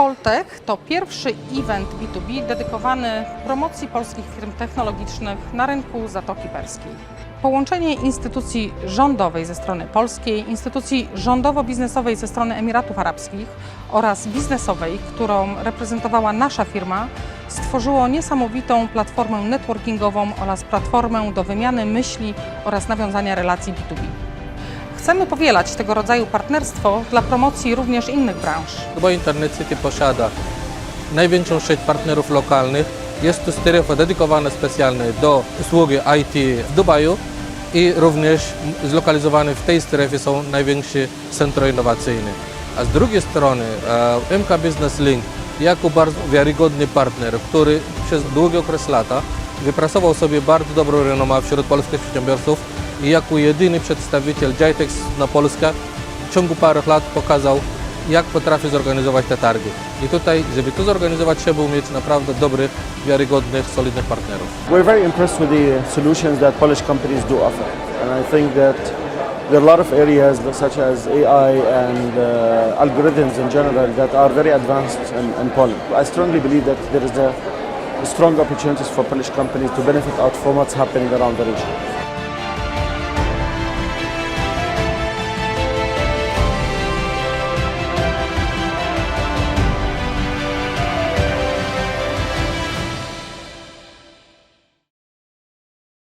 Poltech to pierwszy event B2B dedykowany promocji polskich firm technologicznych na rynku Zatoki Perskiej. Połączenie instytucji rządowej ze strony polskiej, instytucji rządowo-biznesowej ze strony Emiratów Arabskich oraz biznesowej, którą reprezentowała nasza firma, stworzyło niesamowitą platformę networkingową oraz platformę do wymiany myśli oraz nawiązania relacji B2B. Chcemy powielać tego rodzaju partnerstwo dla promocji również innych branż. Bo Internet City posiada największą sieć partnerów lokalnych. Jest to strefa dedykowana specjalnie do usługi IT w Dubaju i również zlokalizowane w tej strefie są największe centra innowacyjne. A z drugiej strony e, MK Business Link jako bardzo wiarygodny partner, który przez długi okres lata wypracował sobie bardzo dobrą renomę wśród polskich przedsiębiorców i jako jedyny przedstawiciel JITEX na Polskę w ciągu paru lat pokazał, jak potrafi zorganizować te targi. I tutaj, żeby to zorganizować, trzeba mieć naprawdę dobrych, wiarygodnych, solidnych partnerów. We're very impressed with the solutions that Polish companies do offer. And I think that there are a lot of areas such as AI and uh, algorithms in general that are very advanced in, in Poland. I strongly believe that there is a strong opportunities for Polish companies to benefit out from what's happening around the region.